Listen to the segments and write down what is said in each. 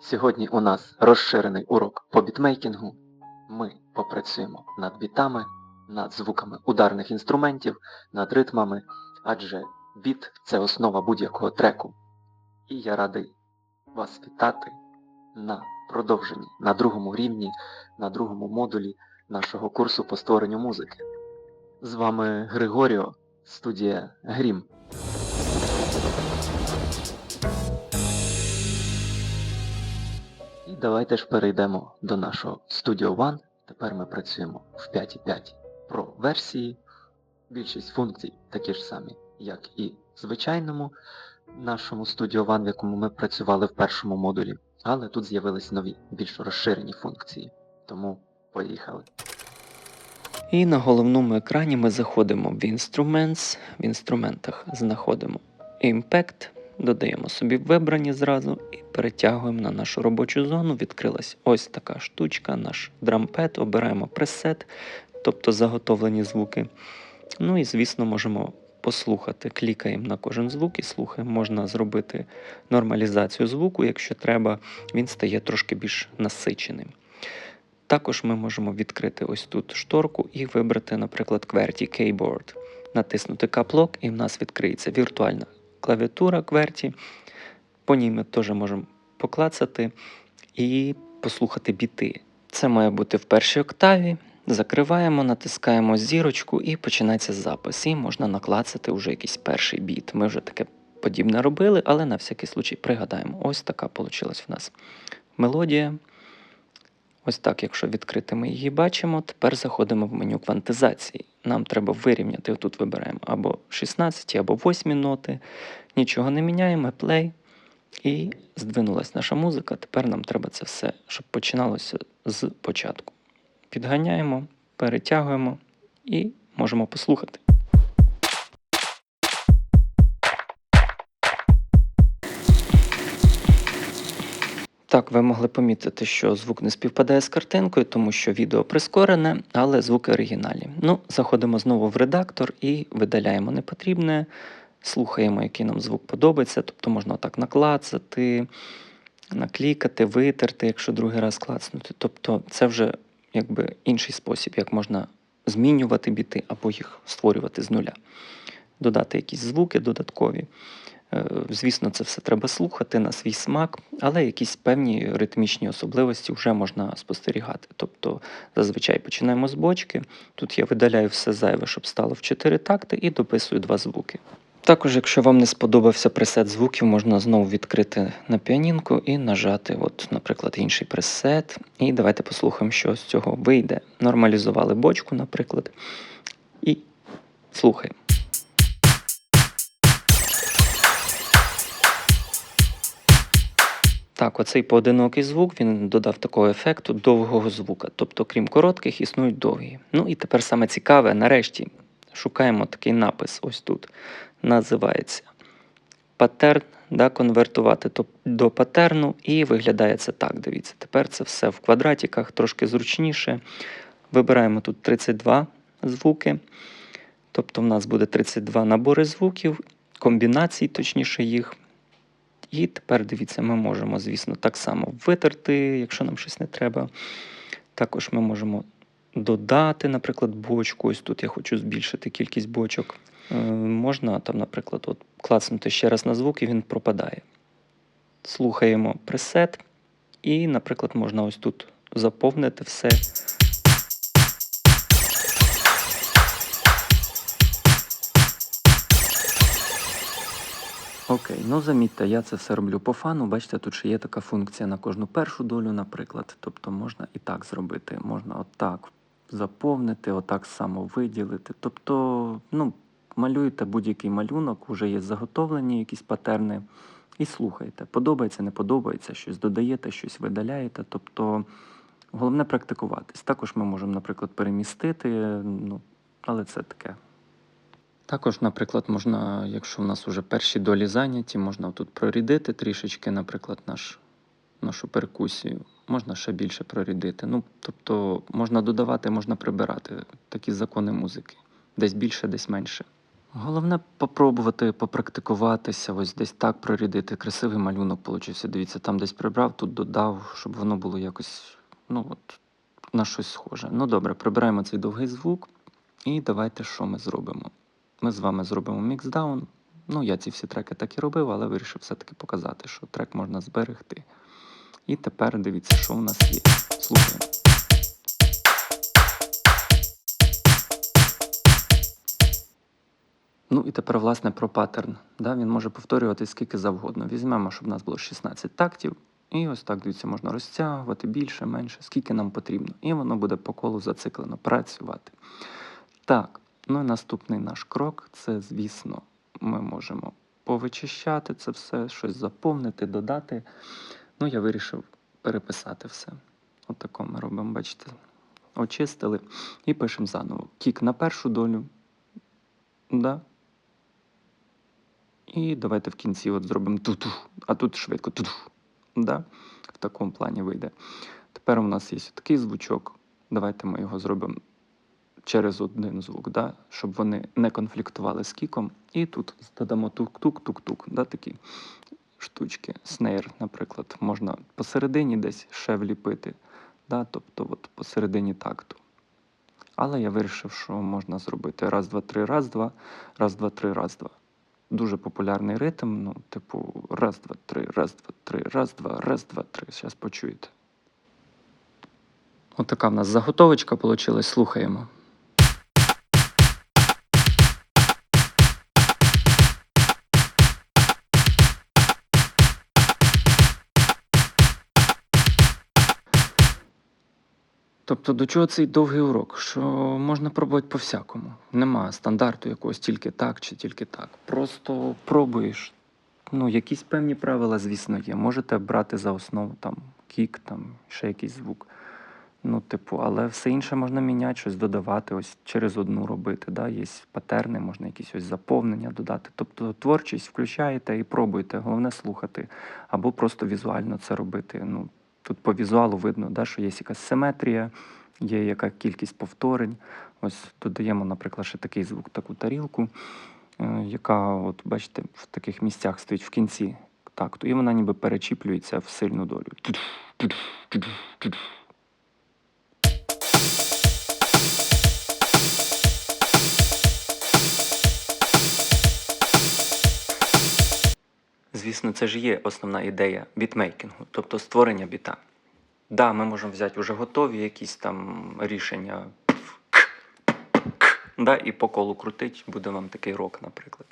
Сьогодні у нас розширений урок по бітмейкінгу. Ми попрацюємо над бітами, над звуками ударних інструментів, над ритмами, адже біт це основа будь-якого треку. І я радий вас вітати на продовженні, на другому рівні, на другому модулі нашого курсу по створенню музики. З вами Григоріо, студія Грім. Давайте ж перейдемо до нашого Studio One. Тепер ми працюємо в 5.5 Pro версії. Більшість функцій такі ж самі, як і в звичайному нашому Studio One, в якому ми працювали в першому модулі. Але тут з'явились нові, більш розширені функції. Тому поїхали. І на головному екрані ми заходимо в Instruments, в інструментах знаходимо Impact, додаємо собі вибрані зразу і перетягуємо на нашу робочу зону. Відкрилась ось така штучка, наш дрампед, обираємо пресет, тобто заготовлені звуки. Ну і, звісно, можемо послухати. Клікаємо на кожен звук і слухаємо. Можна зробити нормалізацію звуку, якщо треба, він стає трошки більш насиченим. Також ми можемо відкрити ось тут шторку і вибрати, наприклад, QWERTY Keyboard. Натиснути каплок, і в нас відкриється віртуальна клавіатура QWERTY. По ній ми теж можемо поклацати і послухати біти. Це має бути в першій октаві. Закриваємо, натискаємо зірочку і починається запис. І можна наклацати вже якийсь перший біт. Ми вже таке подібне робили, але на всякий случай пригадаємо. Ось така вийшла в нас мелодія. Ось так, якщо відкрити, ми її бачимо. Тепер заходимо в меню квантизації. Нам треба вирівняти, отут вибираємо або 16, або 8 ноти. Нічого не міняємо, play. І здвинулась наша музика. Тепер нам треба це все, щоб починалося з початку. Підганяємо, перетягуємо і можемо послухати. Так, ви могли помітити, що звук не співпадає з картинкою, тому що відео прискорене, але звуки оригінальні. Ну, заходимо знову в редактор і видаляємо непотрібне, слухаємо, який нам звук подобається. Тобто можна так наклацати, наклікати, витерти, якщо другий раз клацнути. Тобто це вже якби інший спосіб, як можна змінювати біти або їх створювати з нуля. Додати якісь звуки додаткові. Е, Звісно, це все треба слухати на свій смак, але якісь певні ритмічні особливості вже можна спостерігати. Тобто зазвичай починаємо з бочки. Тут я видаляю все зайве, щоб стало в 4 такти, і дописую два звуки. Також, якщо вам не сподобався пресет звуків, можна знову відкрити на піанінку і нажати, от, наприклад, інший пресет. І давайте послухаємо, що з цього вийде. Нормалізували бочку, наприклад, і слухаємо. Так, оцей поодинокий звук він додав такого ефекту довгого звука. Тобто, крім коротких, існують довгі. Ну і тепер саме цікаве, нарешті шукаємо такий напис ось тут. Називається паттерн, да, конвертувати до паттерну, і виглядає це так. Дивіться, тепер це все в квадратиках, трошки зручніше. Вибираємо тут 32 звуки. Тобто в нас буде 32 набори звуків, комбінацій, точніше їх. І тепер дивіться, ми можемо, звісно, так само витерти, якщо нам щось не треба. Також ми можемо додати, наприклад, бочку. Ось тут я хочу збільшити кількість бочок. Е, можна там, наприклад, от, клацнути ще раз на звук і він пропадає. Слухаємо пресет, і, наприклад, можна ось тут заповнити все. Окей, ну замітьте, я це все роблю по фану. Бачите, тут ще є така функція на кожну першу долю, наприклад. Тобто можна і так зробити, можна отак заповнити, отак само виділити. Тобто, ну, малюєте будь-який малюнок, вже є заготовлені якісь патерни, і слухайте. Подобається, не подобається, щось додаєте, щось видаляєте. Тобто головне практикуватись. Також ми можемо, наприклад, перемістити, ну, але це таке. Також, наприклад, можна, якщо в нас вже перші долі зайняті, можна тут прорідити трішечки, наприклад, наш, нашу перкусію. Можна ще більше прорідити. Ну, тобто можна додавати, можна прибирати такі закони музики. Десь більше, десь менше. Головне попробувати попрактикуватися, ось десь так прорядити. Красивий малюнок получився. Дивіться, там десь прибрав, тут додав, щоб воно було якось, ну от, на щось схоже. Ну добре, прибираємо цей довгий звук. І давайте що ми зробимо? Ми з вами зробимо міксдаун. Ну, я ці всі треки так і робив, але вирішив все-таки показати, що трек можна зберегти. І тепер дивіться, що у нас є. Слухаємо. Ну і тепер, власне, про паттерн. Да? Він може повторювати скільки завгодно. Візьмемо, щоб у нас було 16 тактів. І ось так, дивіться, можна розтягувати більше, менше, скільки нам потрібно. І воно буде по колу зациклено працювати. Так, ну і наступний наш крок це, звісно, ми можемо повичищати це все, щось заповнити, додати. Ну, я вирішив переписати все. Отако ми робимо, бачите, очистили і пишемо заново. Кік на першу долю. Да. І давайте в кінці от зробимо ту-ту, а тут швидко ту-ту. Да? В такому плані вийде. Тепер у нас є такий звучок. Давайте ми його зробимо через один звук, да? щоб вони не конфліктували з кіком. І тут додамо тук-тук-тук-тук, да? такі штучки. Снейр, наприклад, можна посередині десь ще вліпити, да? тобто от посередині такту. Але я вирішив, що можна зробити раз, два, три, раз, два, раз, два, три, раз, два. Дуже популярний ритм, ну, типу, раз, два, три, раз, два, три, раз, два, раз, два, три. Зараз почуєте. Отака в нас заготовочка вийшла, слухаємо. Тобто до чого цей довгий урок? Що можна пробувати по-всякому. Нема стандарту якогось тільки так чи тільки так. Просто пробуєш. Ну, якісь певні правила, звісно, є. Можете брати за основу там кік, там ще якийсь звук. Ну, типу, але все інше можна міняти, щось додавати, ось через одну робити. Да? Є патерни, можна якісь ось заповнення додати. Тобто творчість включаєте і пробуйте. Головне слухати, або просто візуально це робити. Ну, Тут по візуалу видно, да, що є якась симетрія, є яка кількість повторень. Ось додаємо, наприклад, ще такий звук, таку тарілку, е, яка, от, бачите, в таких місцях стоїть в кінці такту, і вона ніби перечіплюється в сильну долю. Звісно, це ж є основна ідея бітмейкінгу, тобто створення біта. Да, ми можемо взяти вже готові якісь там рішення, да, і по колу крутить, буде вам такий рок, наприклад.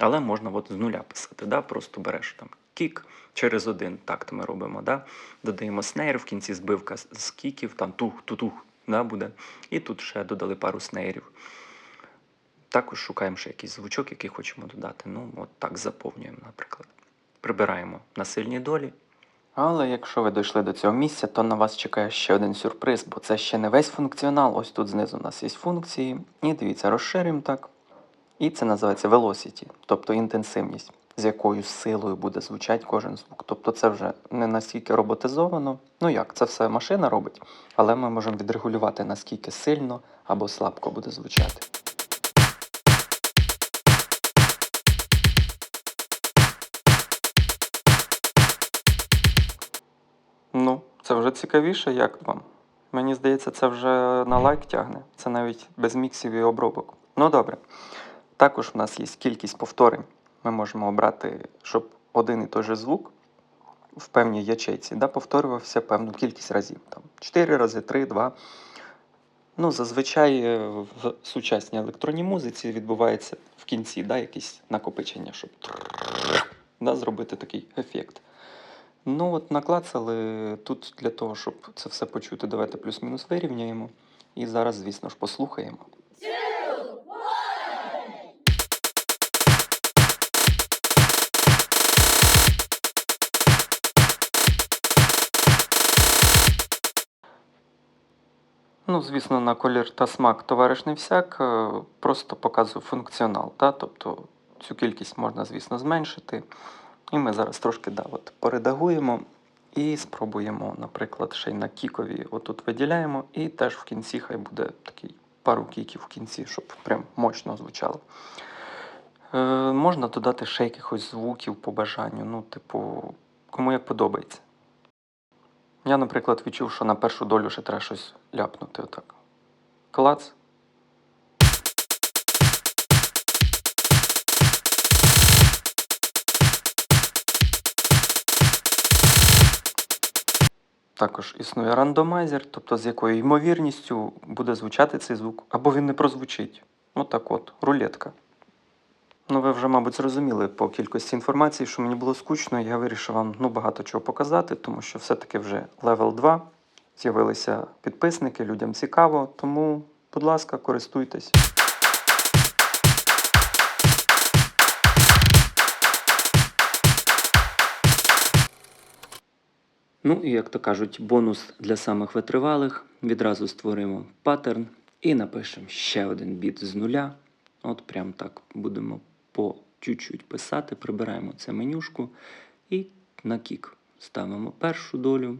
Але можна от з нуля писати, да, просто береш там кік через один такт ми робимо. Да, додаємо снейр, в кінці збивка з- кіків, там тух, тутух да, буде. І тут ще додали пару снейрів. Також шукаємо ще якийсь звучок, який хочемо додати. Ну, от так заповнюємо, наприклад. Прибираємо на сильні долі. Але якщо ви дійшли до цього місця, то на вас чекає ще один сюрприз, бо це ще не весь функціонал. Ось тут знизу у нас є функції. І дивіться, розширюємо так. І це називається velocity, тобто інтенсивність, з якою силою буде звучати кожен звук. Тобто це вже не настільки роботизовано. Ну як, це все машина робить, але ми можемо відрегулювати, наскільки сильно або слабко буде звучати. Це вже цікавіше, як вам. Мені здається, це вже на лайк тягне. Це навіть без міксів і обробок. Ну добре. Також в нас є кількість повторень. Ми можемо обрати, щоб один і той же звук в певній ячейці да, повторювався певну кількість разів. Там 4 рази, 3, 2. Ну, зазвичай е, в сучасній електронній музиці відбувається в кінці да, якісь накопичення, щоб да, зробити такий ефект. Ну, от наклацали тут для того, щоб це все почути, давайте плюс-мінус вирівняємо. І зараз, звісно ж, послухаємо. Ну, звісно, на колір та смак товариш не всяк, е, просто показую функціонал. Та? Тобто цю кількість можна, звісно, зменшити. І ми зараз трошки да, от, поредагуємо і спробуємо, наприклад, ще й на кікові отут виділяємо, і теж в кінці хай буде такий пару кіків в кінці, щоб прям мощно звучало. Е, можна додати ще якихось звуків по бажанню, ну, типу, кому як подобається. Я, наприклад, відчув, що на першу долю ще треба щось ляпнути отак. Клац. Також існує рандомайзер, тобто з якою ймовірністю буде звучати цей звук, або він не прозвучить. Отак от, рулетка. Ну, ви вже, мабуть, зрозуміли по кількості інформації, що мені було скучно, я вирішив вам ну, багато чого показати, тому що все-таки вже левел 2. З'явилися підписники, людям цікаво, тому, будь ласка, користуйтесь. Ну і як то кажуть, бонус для самих витривалих. Відразу створимо паттерн і напишемо ще один біт з нуля. От прям так будемо по чуть-чуть писати, прибираємо це менюшку і на кік ставимо першу долю.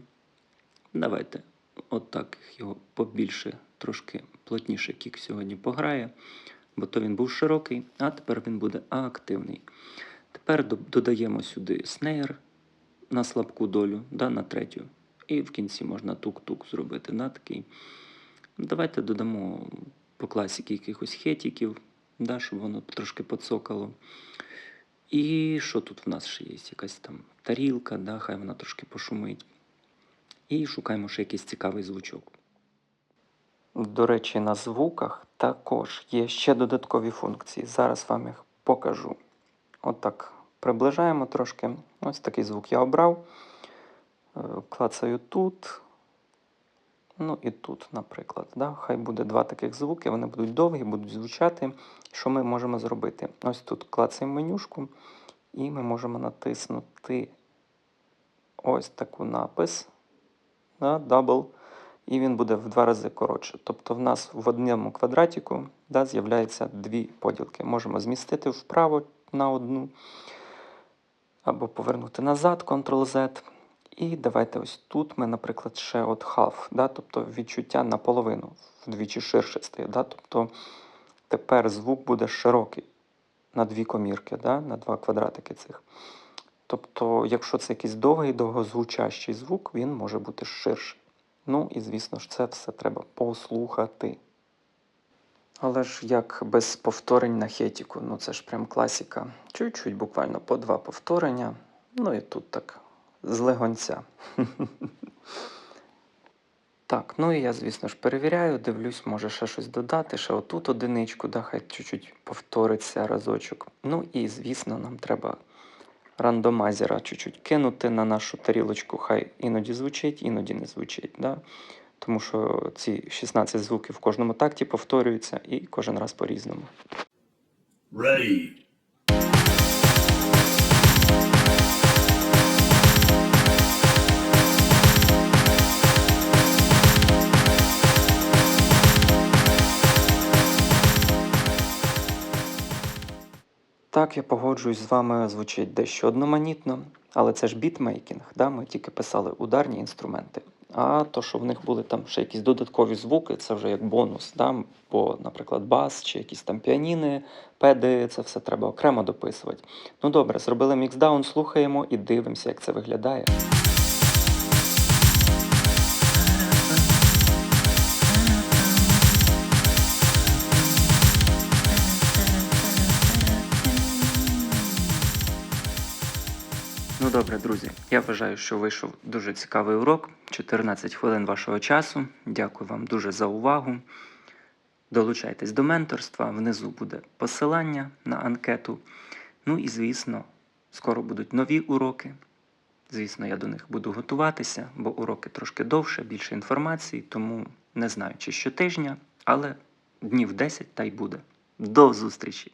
Давайте отак його побільше, трошки плотніше кік сьогодні пограє, бо то він був широкий, а тепер він буде активний. Тепер додаємо сюди снейр на слабку долю, да, на третю. І в кінці можна тук-тук зробити на такий. Давайте додамо по класіки якихось хетіків, да, щоб воно трошки поцокало. І що тут в нас ще є? Якась там тарілка, да, хай вона трошки пошумить. І шукаємо ще якийсь цікавий звучок. До речі, на звуках також є ще додаткові функції. Зараз вам їх покажу. Отак приближаємо трошки. Ось такий звук я обрав. Е, Клацаю тут. Ну і тут, наприклад. Да? Хай буде два таких звуки, вони будуть довгі, будуть звучати. Що ми можемо зробити? Ось тут клацаємо менюшку, і ми можемо натиснути ось таку напис. Да, і він буде в два рази коротше. Тобто в нас в одному квадратику да, з'являється дві поділки. Можемо змістити вправо на одну, або повернути назад, Ctrl-Z. І давайте ось тут ми, наприклад, ще от half, да, тобто відчуття наполовину, вдвічі ширше стає. Да, тобто тепер звук буде широкий на дві комірки, да, на два квадратики цих. Тобто, якщо це якийсь довгий, довгозвучащий звук, він може бути ширший. Ну і звісно ж, це все треба послухати. Але ж як без повторень на хетіку, ну це ж прям класіка. Чуть-чуть, буквально по два повторення. Ну і тут так з легонця. Так, ну і я, звісно ж, перевіряю, дивлюсь, може ще щось додати, ще отут одиничку, да, хай чуть-чуть повториться разочок. Ну і, звісно, нам треба рандомайзера чуть-чуть кинути на нашу тарілочку, хай іноді звучить, іноді не звучить. Да? Тому що ці 16 звуків в кожному такті повторюються і кожен раз по-різному. Ready. Так, я погоджуюсь з вами, звучить дещо одноманітно, але це ж бітмейкінг, да? ми тільки писали ударні інструменти. А то, що в них були там ще якісь додаткові звуки, це вже як бонус. Да? Бо, наприклад, бас чи якісь там піаніни, педи, це все треба окремо дописувати. Ну добре, зробили міксдаун, слухаємо і дивимося, як це виглядає. Ну добре, друзі. Я вважаю, що вийшов дуже цікавий урок. 14 хвилин вашого часу. Дякую вам дуже за увагу. Долучайтесь до менторства. Внизу буде посилання на анкету. Ну і звісно, скоро будуть нові уроки. Звісно, я до них буду готуватися, бо уроки трошки довше, більше інформації, тому не знаю, чи щотижня, але днів 10 та й буде. До зустрічі!